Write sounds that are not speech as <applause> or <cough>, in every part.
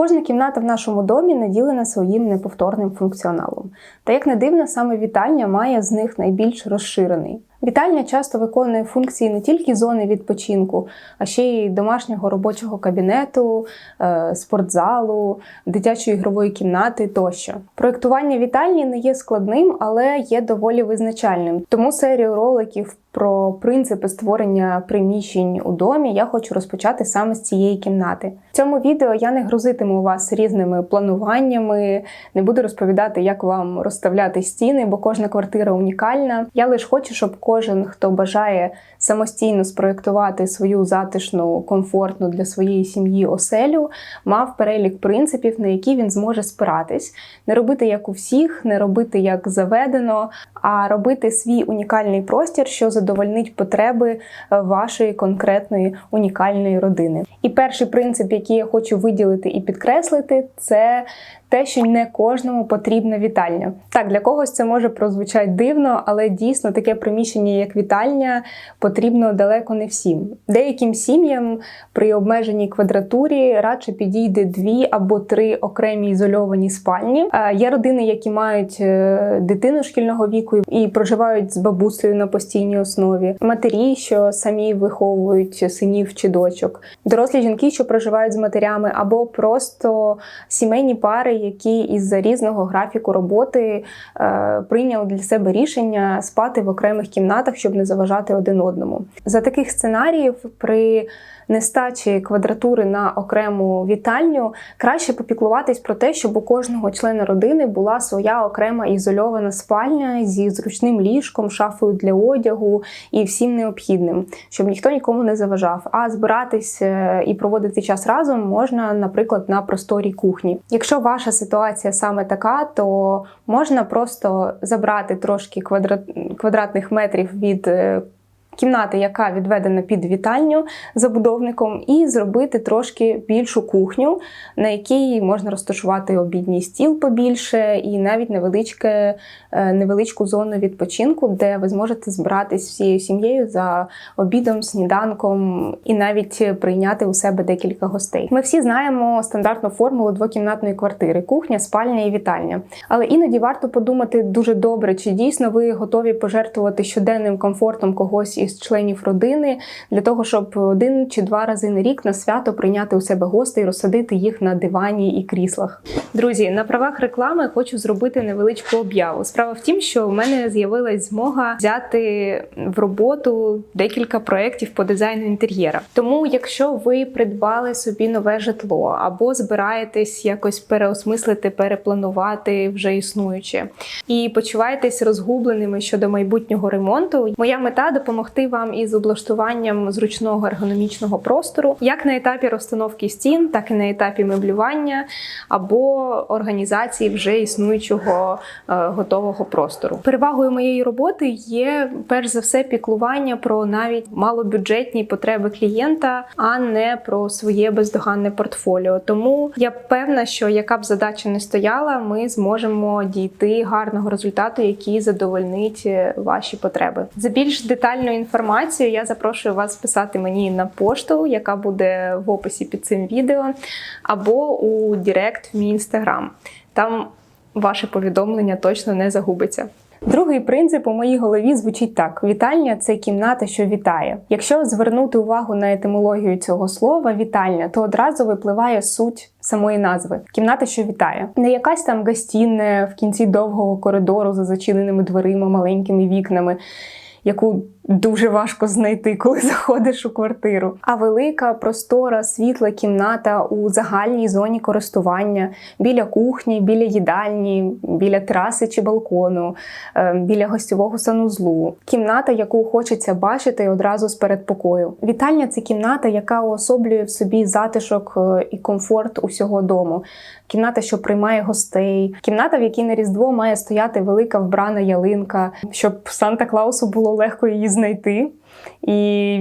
Кожна кімната в нашому домі наділена своїм неповторним функціоналом. Та як не дивно, саме вітальня має з них найбільш розширений. Вітальня часто виконує функції не тільки зони відпочинку, а ще й домашнього робочого кабінету, е, спортзалу, дитячої ігрової кімнати тощо. Проектування вітальні не є складним, але є доволі визначальним. Тому серію роликів про принципи створення приміщень у домі я хочу розпочати саме з цієї кімнати. В цьому відео я не грузитиму вас різними плануваннями, не буду розповідати, як вам розставляти стіни, бо кожна квартира унікальна. Я лише хочу, щоб кожен, хто бажає самостійно спроєктувати свою затишну, комфортну для своєї сім'ї оселю, мав перелік принципів, на які він зможе спиратись, не робити як у всіх, не робити як заведено, а робити свій унікальний простір, що задовольнить потреби е, вашої конкретної унікальної родини. І перший принцип, який я хочу виділити і підкреслити, це те, що не кожному потрібна вітальня. Так, для когось це може прозвучати дивно, але дійсно таке приміщення, як вітальня, потрібно далеко не всім. Деяким сім'ям при обмеженій квадратурі радше підійде дві або три окремі ізольовані спальні. Є родини, які мають е, дитину шкільного віку і проживають з бабусею на постійній основі, матері, що самі виховують синів чи дочок, дорослі жінки, що проживають з матерями, або просто сімейні пари які із-за різного графіку роботи е, прийняли для себе рішення спати в окремих кімнатах, щоб не заважати один одному. За таких сценаріїв при нестачі квадратури на окрему вітальню, краще попіклуватись про те, щоб у кожного члена родини була своя окрема ізольована спальня зі зручним ліжком, шафою для одягу і всім необхідним, щоб ніхто нікому не заважав. А збиратись е, і проводити час разом можна, наприклад, на просторій кухні. Якщо ваша ситуація саме така, то можна просто забрати трошки квадрат... квадратних метрів від кімнати, яка відведена під вітальню забудовником, і зробити трошки більшу кухню, на якій можна розташувати обідній стіл побільше, і навіть невеличке, е, невеличку зону відпочинку, де ви зможете збиратись всією сім'єю за обідом, сніданком і навіть прийняти у себе декілька гостей. Ми всі знаємо стандартну формулу двокімнатної квартири: кухня, спальня і вітальня. Але іноді варто подумати дуже добре, чи дійсно ви готові пожертвувати щоденним комфортом когось із членів родини для того, щоб один чи два рази на рік на свято прийняти у себе гостей, розсадити їх на дивані і кріслах. Друзі, на правах реклами хочу зробити невеличку об'яву. Справа в тім, що у мене з'явилась змога взяти в роботу декілька проєктів по дизайну інтер'єра. Тому, якщо ви придбали собі нове житло або збираєтесь якось переосмислити, перепланувати вже існуюче, і почуваєтесь розгубленими щодо майбутнього ремонту, моя мета допомогти допомогти вам із облаштуванням зручного ергономічного простору, як на етапі розстановки стін, так і на етапі меблювання або організації вже існуючого е, готового простору. Перевагою моєї роботи є перш за все піклування про навіть малобюджетні потреби клієнта, а не про своє бездоганне портфоліо. Тому я певна, що яка б задача не стояла, ми зможемо дійти гарного результату, який задовольнить е, ваші потреби. За більш детальною інформацію, я запрошую вас писати мені на пошту, яка буде в описі під цим відео, або у Директ в мій інстаграм. Там ваше повідомлення точно не загубиться. Другий принцип у моїй голові звучить так: вітальня це кімната, що вітає. Якщо звернути увагу на етимологію цього слова вітальня, то одразу випливає суть самої назви кімната, що вітає. Не якась там гостінне в кінці довгого коридору за зачиненими дверима, маленькими вікнами яку дуже важко знайти, коли <laughs> заходиш у квартиру. А велика, простора, світла кімната у загальній зоні користування біля кухні, біля їдальні, біля тераси чи балкону, е, біля гостьового санузлу. Кімната, яку хочеться бачити одразу з передпокою. Вітальня це кімната, яка уособлює в собі затишок е, і комфорт усього дому. Кімната, що приймає гостей, кімната, в якій на різдво має стояти велика вбрана ялинка, щоб Санта Клаусу було легко її знайти. І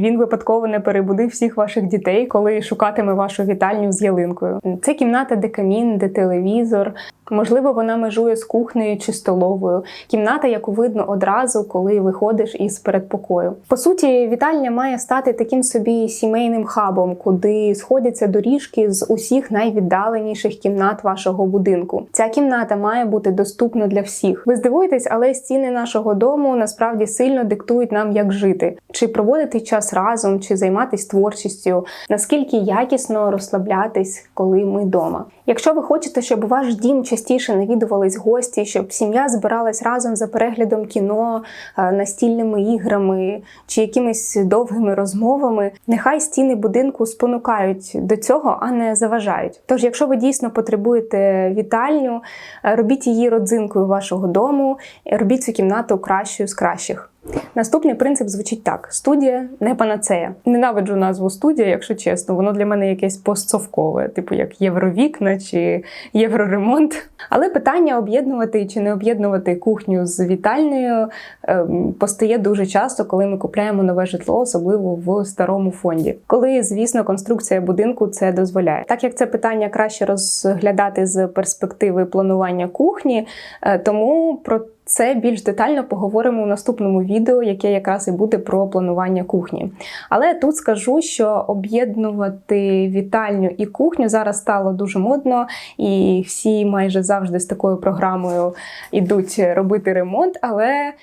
він випадково не перебудив всіх ваших дітей, коли шукатиме вашу вітальню з ялинкою. Це кімната, де камін, де телевізор. Можливо, вона межує з кухнею чи столовою. Кімната, яку видно одразу, коли виходиш із передпокою. По суті, вітальня має стати таким собі сімейним хабом, куди сходяться доріжки з усіх найвіддаленіших кімнат вашого будинку. Ця кімната має бути доступна для всіх. Ви здивуєтесь, але стіни нашого дому насправді сильно диктують нам, як жити, чи проводити час разом, чи займатися творчістю, наскільки якісно розслаблятись, коли ми вдома. Якщо ви хочете, щоб ваш дім частіше навідувались гості, щоб сім'я збиралась разом за переглядом кіно, е, настільними іграми чи якимись довгими розмовами, нехай стіни будинку спонукають до цього, а не заважають. Тож, якщо ви дійсно потребуєте вітальню, е, робіть її родзинкою вашого дому, робіть цю кімнату кращою з кращих. Наступний принцип звучить так: студія не панацея. Ненавиджу назву студія, якщо чесно. Воно для мене якесь постсовкове, типу як євровікна чи євроремонт. Але питання об'єднувати чи не об'єднувати кухню з вітальною ем, постає дуже часто, коли ми купляємо нове житло, особливо в старому фонді. Коли, звісно, конструкція будинку це дозволяє. Так як це питання краще розглядати з перспективи планування кухні, е, тому про це більш детально поговоримо у наступному відео, яке якраз і буде про планування кухні. Але тут скажу, що об'єднувати вітальню і кухню зараз стало дуже модно, і всі майже завжди з такою програмою йдуть робити ремонт. Але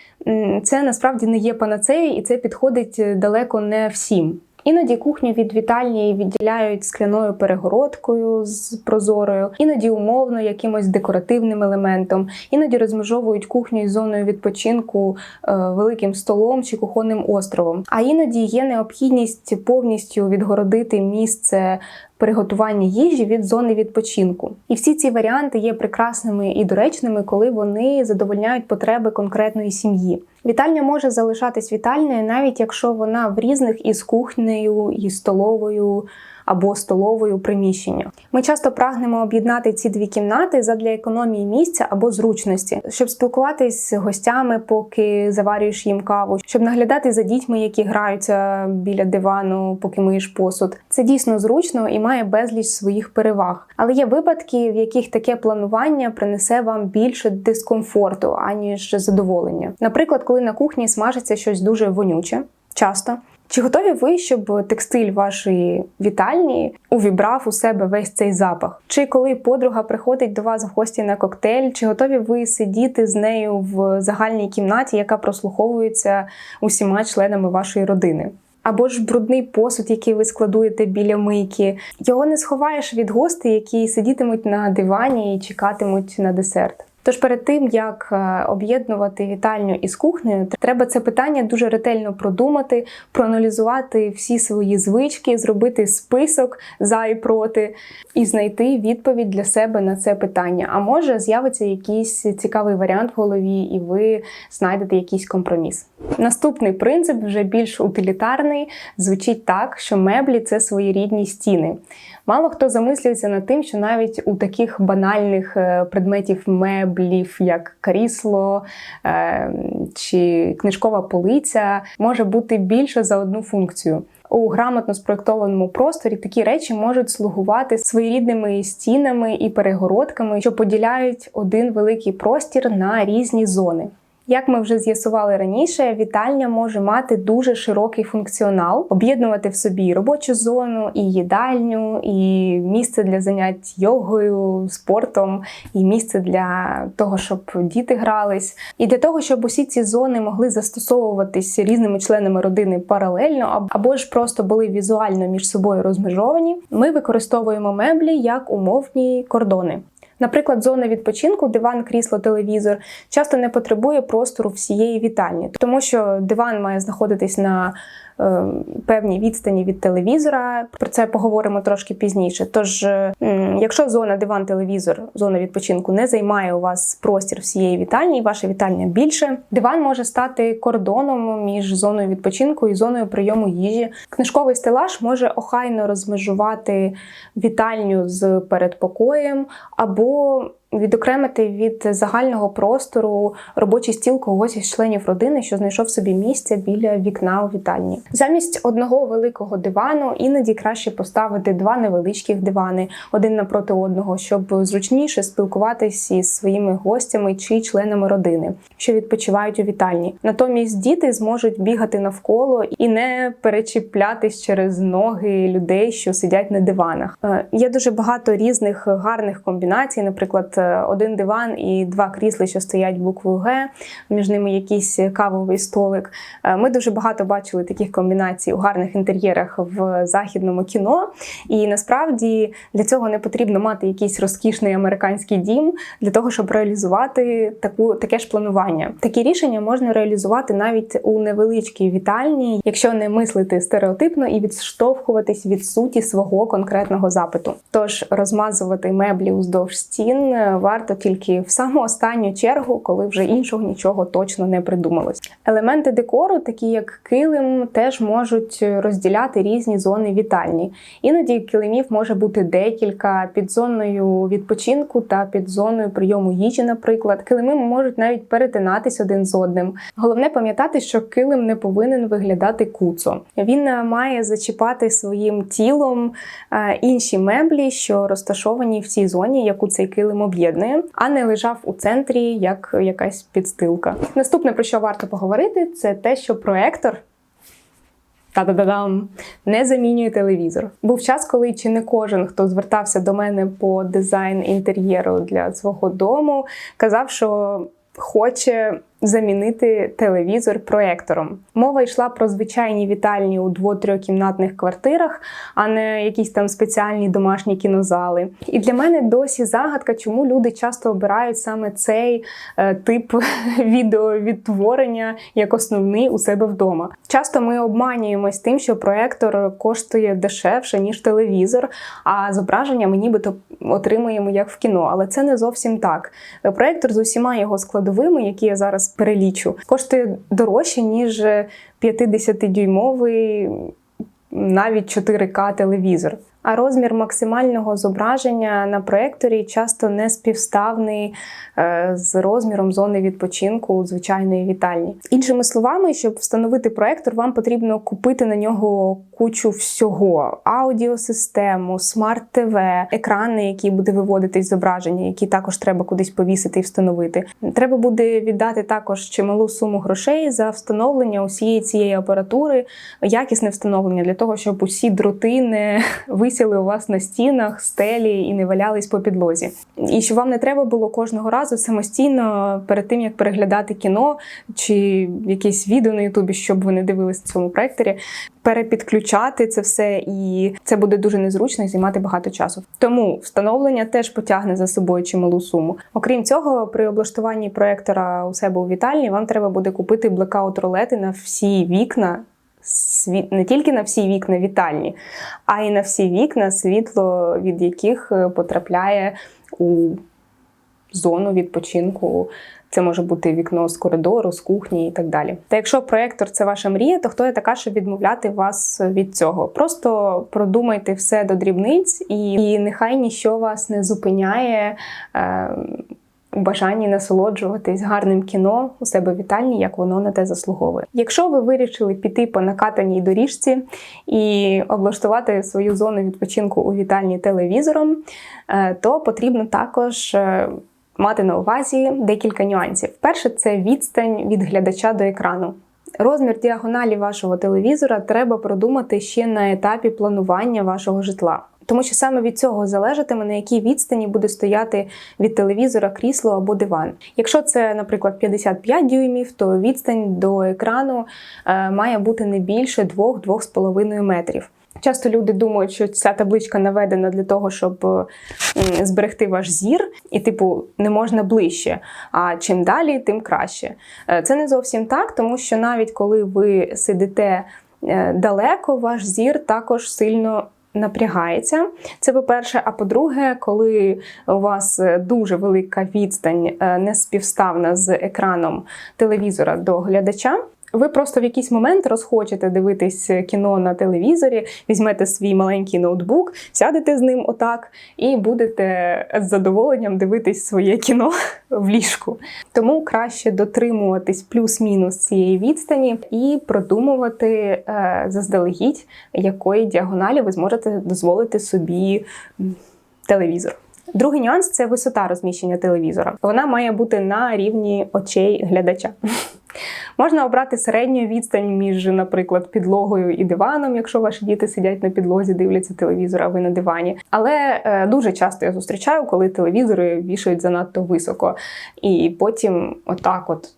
це насправді не є панацеєю, і це підходить далеко не всім. Іноді кухню від вітальні відділяють скляною перегородкою з прозорою, іноді умовно якимось декоративним елементом, іноді розмежовують кухню із зоною відпочинку е, великим столом чи кухонним островом. А іноді є необхідність повністю відгородити місце приготування їжі від зони відпочинку. І всі ці варіанти є прекрасними і доречними, коли вони задовольняють потреби конкретної сім'ї. Вітальня може залишатись вітальною, навіть якщо вона в різних із кухнею, і столовою або столовою приміщення. Ми часто прагнемо об'єднати ці дві кімнати задля економії місця або зручності, щоб спілкуватись з гостями, поки заварюєш їм каву, щоб наглядати за дітьми, які граються біля дивану, поки миєш посуд. Це дійсно зручно і має безліч своїх переваг. Але є випадки, в яких таке планування принесе вам більше дискомфорту, аніж задоволення. Наприклад, коли на кухні смажиться щось дуже вонюче, часто. Чи готові ви, щоб текстиль вашої вітальні увібрав у себе весь цей запах? Чи коли подруга приходить до вас в гості на коктейль, чи готові ви сидіти з нею в загальній кімнаті, яка прослуховується усіма членами вашої родини? Або ж брудний посуд, який ви складуєте біля мийки, його не сховаєш від гостей, які сидітимуть на дивані і чекатимуть на десерт. Тож перед тим як е, об'єднувати вітальню із кухнею, треба це питання дуже ретельно продумати, проаналізувати всі свої звички, зробити список за і проти, і знайти відповідь для себе на це питання. А може з'явиться якийсь цікавий варіант в голові, і ви знайдете якийсь компроміс. Наступний принцип, вже більш утилітарний, звучить так, що меблі це своєрідні стіни. Мало хто замислюється над тим, що навіть у таких банальних е, предметів меблів, як крісло е, чи книжкова полиця, може бути більше за одну функцію. У грамотно спроектованому просторі такі речі можуть слугувати своєрідними стінами і перегородками, що поділяють один великий простір на різні зони. Як ми вже з'ясували раніше, вітальня може мати дуже широкий функціонал, об'єднувати в собі робочу зону, і їдальню, і місце для занять йогою, спортом, і місце для того, щоб діти грались. І для того, щоб усі ці зони могли застосовуватись різними членами родини паралельно, або ж просто були візуально між собою розмежовані, ми використовуємо меблі як умовні кордони. Наприклад, зона відпочинку, диван, крісло, телевізор часто не потребує простору всієї вітальні, тому що диван має знаходитись на певній відстані від телевізора. Про це поговоримо трошки пізніше. Тож, е, якщо зона диван-телевізор, зона відпочинку не займає у вас простір всієї вітальні, ваша вітальня більше, диван може стати кордоном між зоною відпочинку і зоною прийому їжі. Книжковий стелаж може охайно розмежувати вітальню з передпокоєм або відокремити від загального простору робочий стіл когось із членів родини, що знайшов собі місце біля вікна у вітальні. Замість одного великого дивану іноді краще поставити два невеличких дивани один напроти одного, щоб зручніше спілкуватись із своїми гостями чи членами родини, що відпочивають у вітальні. Натомість діти зможуть бігати навколо і не перечіплятись через ноги людей, що сидять на диванах. Е, Є дуже багато різних гарних комбінацій, наприклад, один диван і два крісла, що стоять буквою Г, між ними якийсь кавовий столик. Е, Ми дуже багато бачили таких комбінацій у гарних інтер'єрах в західному кіно. І насправді для цього не потрібно мати якийсь розкішний американський дім для того, щоб реалізувати таку таке ж планування. Такі рішення можна реалізувати навіть у невеличкій вітальні, якщо не мислити стереотипно і відштовхуватись від суті свого конкретного запиту. Тож розмазувати меблі уздовж стін е, варто тільки в саму останню чергу, коли вже іншого нічого точно не придумалось. Елементи декору, такі як килим, теж можуть розділяти різні зони вітальні. Іноді килимів може бути декілька під зоною відпочинку та під зоною прийому їжі, наприклад. Килими можуть навіть перетинатись один з одним. Головне пам'ятати, що килим не повинен виглядати куцо. Він має зачіпати своїм тілом е, інші меблі, що розташовані в цій зоні, яку цей килим об'єднує, а не лежав у центрі як якась підстилка. Наступне про що варто поговорити, це те, що проектор. Та-да-да-дам! Не замінює телевізор. Був час, коли чи не кожен, хто звертався до мене по дизайн інтер'єру для свого дому, казав, що хоче замінити телевізор проектором. Мова йшла про звичайні вітальні у дво-трьохкімнатних квартирах, а не якісь там спеціальні домашні кінозали. І для мене досі загадка, чому люди часто обирають саме цей е, тип <laughs> відеовідтворення як основний у себе вдома. Часто ми обманюємось тим, що проектор коштує дешевше ніж телевізор, а зображення ми нібито отримуємо як в кіно. Але це не зовсім так. Проектор з усіма його складовими, які я зараз перелічу, коштує дорожче, ніж 50-дюймовий, навіть 4К телевізор. А розмір максимального зображення на проекторі часто не співставний е, з розміром зони відпочинку у звичайної вітальні. Іншими словами, щоб встановити проектор, вам потрібно купити на нього кучу всього: аудіосистему, смарт-ТВ, екрани, які буде виводити зображення, які також треба кудись повісити і встановити. Треба буде віддати також чималу суму грошей за встановлення усієї цієї апаратури, якісне встановлення для того, щоб усі дроти не <laughs> висіли у вас на стінах, стелі і не валялись по підлозі. І щоб вам не треба було кожного разу самостійно перед тим як переглядати кіно чи якесь відео на Ютубі, щоб ви не дивились на цьому проекторі, перепідключати це все, і це буде дуже незручно і займати багато часу. Тому встановлення теж потягне за собою чималу суму. Окрім цього, при облаштуванні проектора у себе у вітальні вам треба буде купити блекаут ролети на всі вікна. Не тільки на всі вікна вітальні, а й на всі вікна, світло від яких е, потрапляє у зону відпочинку це може бути вікно з коридору, з кухні і так далі. Та якщо проєктор це ваша мрія, то хто я така, щоб відмовляти вас від цього? Просто продумайте все до дрібниць, і, і нехай ніщо вас не зупиняє. Е, у бажанні насолоджуватись гарним кіно у себе вітальні, як воно на те заслуговує. Якщо ви вирішили піти по накатаній доріжці і облаштувати свою зону відпочинку у вітальні телевізором, е, то потрібно також е, мати на увазі декілька нюансів. Перше, це відстань від глядача до екрану. Розмір діагоналі вашого телевізора треба продумати ще на етапі планування вашого житла. Тому що саме від цього залежатиме, на якій відстані буде стояти від телевізора крісло або диван. Якщо це, наприклад, 55 дюймів, то відстань до екрану е, має бути не більше 2-2,5 метрів. Часто люди думають, що ця табличка наведена для того, щоб зберегти ваш зір, і, типу, не можна ближче. А чим далі, тим краще. Е, це не зовсім так, тому що навіть коли ви сидите е, далеко, ваш зір також сильно. Напрягається, це по-перше. А по-друге, коли у вас дуже велика відстань, неспівставна не співставна з екраном телевізора до глядача, Ви просто в якийсь момент розхочете дивитись кіно на телевізорі, візьмете свій маленький ноутбук, сядете з ним отак і будете з задоволенням дивитись своє кіно <laughs> в ліжку. Тому краще дотримуватись плюс-мінус цієї відстані і продумувати е, заздалегідь, якої діагоналі ви зможете дозволити собі телевізор. Другий нюанс це висота розміщення телевізора. Вона має бути на рівні очей глядача. <laughs> Можна обрати середню відстань між, наприклад, підлогою і диваном, якщо ваші діти сидять на підлозі, дивляться телевізор, а ви на дивані. Але е, дуже часто я зустрічаю, коли телевізори вішають занадто високо, і потім отак от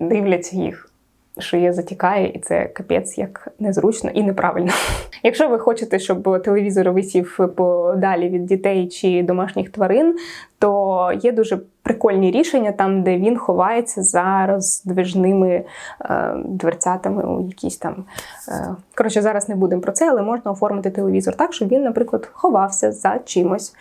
дивляться їх. Що є затікає, і це капець як незручно і неправильно. Якщо ви хочете, щоб телевізор висів подалі від дітей чи домашніх тварин, то є дуже прикольні рішення там, де він ховається за роздвижними е, дверцятами у якісь там. Е, коротше, зараз не будемо про це, але можна оформити телевізор так, щоб він, наприклад, ховався за чимось.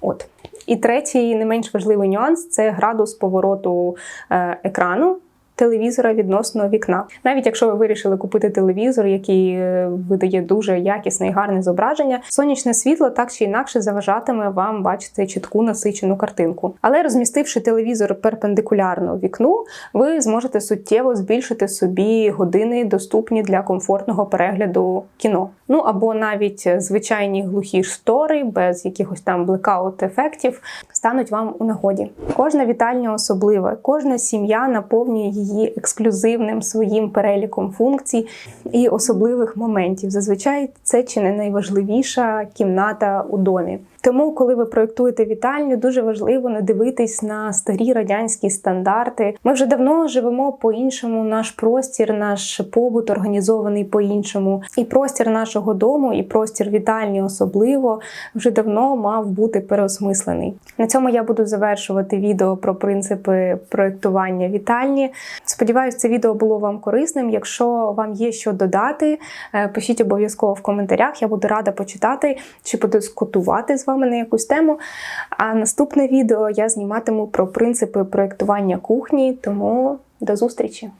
От. І третій, не менш важливий нюанс це градус повороту е, екрану телевізора відносно вікна. Навіть якщо ви вирішили купити телевізор, який е, видає дуже якісне і гарне зображення, сонячне світло так чи інакше заважатиме вам бачити чітку насичену картинку. Але розмістивши телевізор перпендикулярно вікну, ви зможете суттєво збільшити собі години, доступні для комфортного перегляду кіно. Ну або навіть звичайні глухі штори без якихось там блекаут ефектів стануть вам у нагоді. Кожна вітальня особлива, кожна сім'я наповнює її ексклюзивним своїм переліком функцій і особливих моментів. Зазвичай це чи не найважливіша кімната у домі. Тому, коли ви проєктуєте вітальню, дуже важливо не дивитись на старі радянські стандарти. Ми вже давно живемо по-іншому. Наш простір, наш побут організований по-іншому. І простір нашого дому, і простір вітальні особливо вже давно мав бути переосмислений. На цьому я буду завершувати відео про принципи проєктування вітальні. Сподіваюсь, це відео було вам корисним. Якщо вам є що додати, е, пишіть обов'язково в коментарях. Я буду рада почитати чи подискутувати з вами на якусь тему. А наступне відео я зніматиму про принципи проєктування кухні, тому до зустрічі!